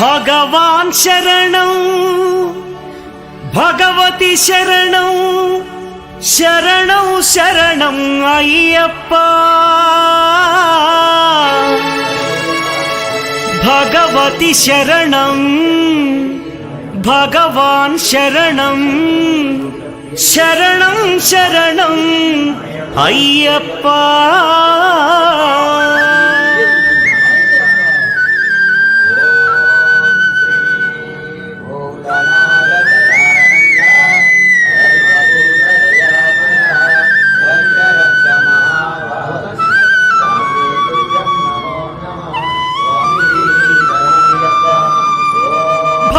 ഭഗവാൻ ശരണം. ഭഗവതി ശരണം. ശരണം ശരണം അയ്യപ്പ. ഭഗവതി ശരണം. ഭഗവാൻ ശരണം. ശരണം ശരണം അയ്യപ്പ.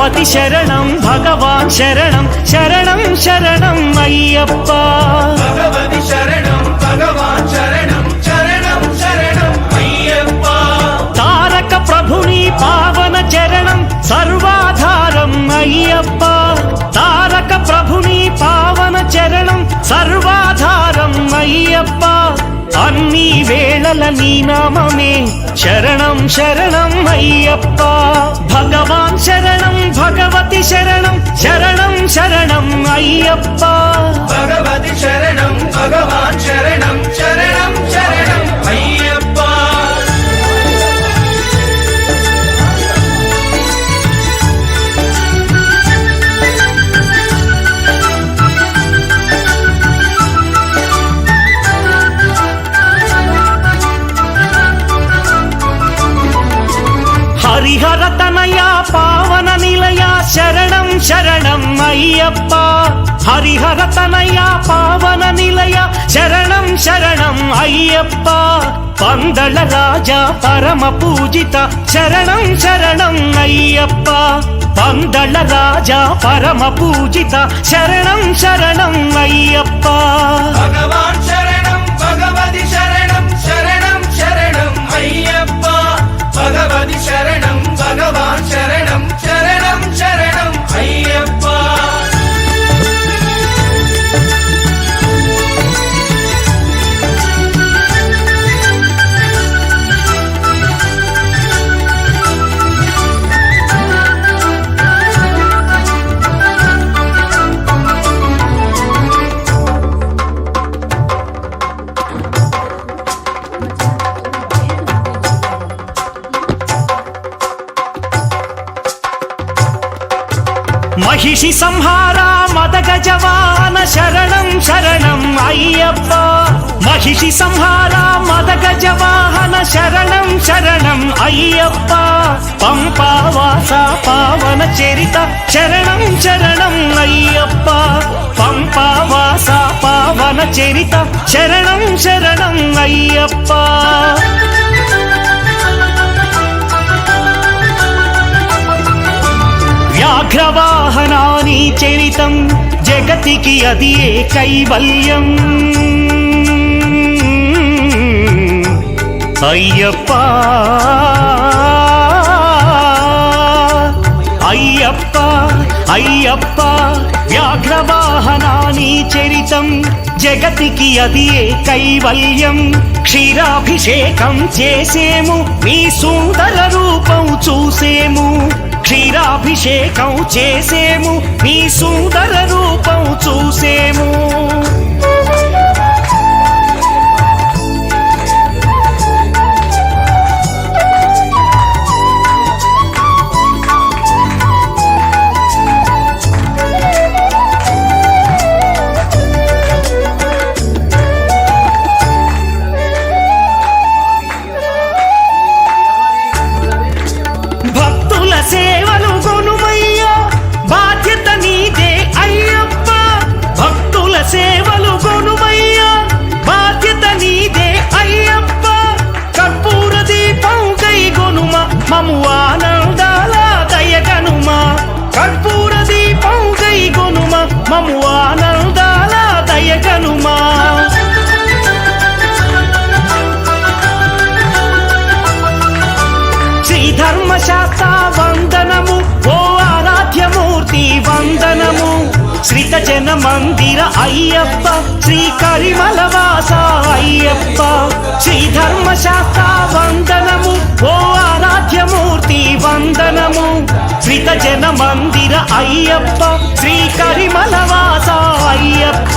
భగవతి శరణం భగవాన్ శరణం శరణం శరణం అయ్యప్ప. భగవతి శరణం భగవాన్ శరణం శరణం శరణం అయ్యప్ప. తారక ప్రభుని పావన చరణం సర్వాధారం అయ్యప్ప. తారక ప్రభుని పావన చరణం సర్వాధారం అయ్యప్ప. అన్ని వేళల నీ నామమే శరణం శరణం అయ్యప్ప. భగవాన్ శరణం భగవతి శరణం శరణం శరణం అయ్యప్ప. భగవతి శరణం భగవాన్ శరణం. ஹரிஹரதனையா பாவன நிலையா சரணம் சரணம் ஐயப்பா. ஹரிஹரதனையா பாவன நிலையா சரணம் சரணம் ஐயப்பா. பந்தள ராஜா பரம பூஜிதா சரணம் சரணம் ஐயப்பா. பந்தள ராஜா பரம பூஜிதா சரணம் சரணம் ஐயப்பா. మహిషి సంహార మద గజవాన శరణం శరణం అయ్యప్ప. మహిషి సంహార మద గజవాహన శరణం శరణం అయ్యప్ప. పంపావాస పావన చరిత శరణం శరణం అయ్యప్ప. పంపావాస పావన చరిత శరణం శరణం అయ్యప్ప. వ్యాఘ్రవాహనాని చరితం? జగతికి అది ఏ కైవల్యం? అయ్యప్ప! అయ్యప్ప! అయ్యప్ప! వ్యాఘ్రవాహనాని చరితం? జగతికి అది ఏ కైవల్యం? క్షీరాభిషేకం చేసేము మీ సుందర రూపం చూసేము. క్షీరాభిషేకం చేసేము మీ సుందర రూపం చూసేము. జన మందిర అయ్యప్ప శ్రీ కరిమలవాస అయ్యప్ప. శ్రీ ధర్మశాస్త్ర వందనము ఓ ఆరాధ్యమూర్తి వందనము. శ్రీత జన మందిర అయ్యప్ప. శ్రీ శరణం శరణం అయ్యప్ప.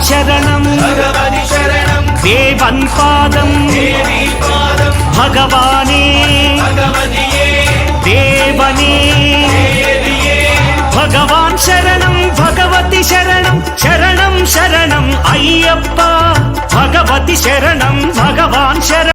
శరణం. தன் பாதம். பகவானே. தேவனே. பகவான் சரணம் பகவதி சரணம் சரணம் சரணம் ஐயப்பா. பகவதி சரணம் பகவான் சரணம்.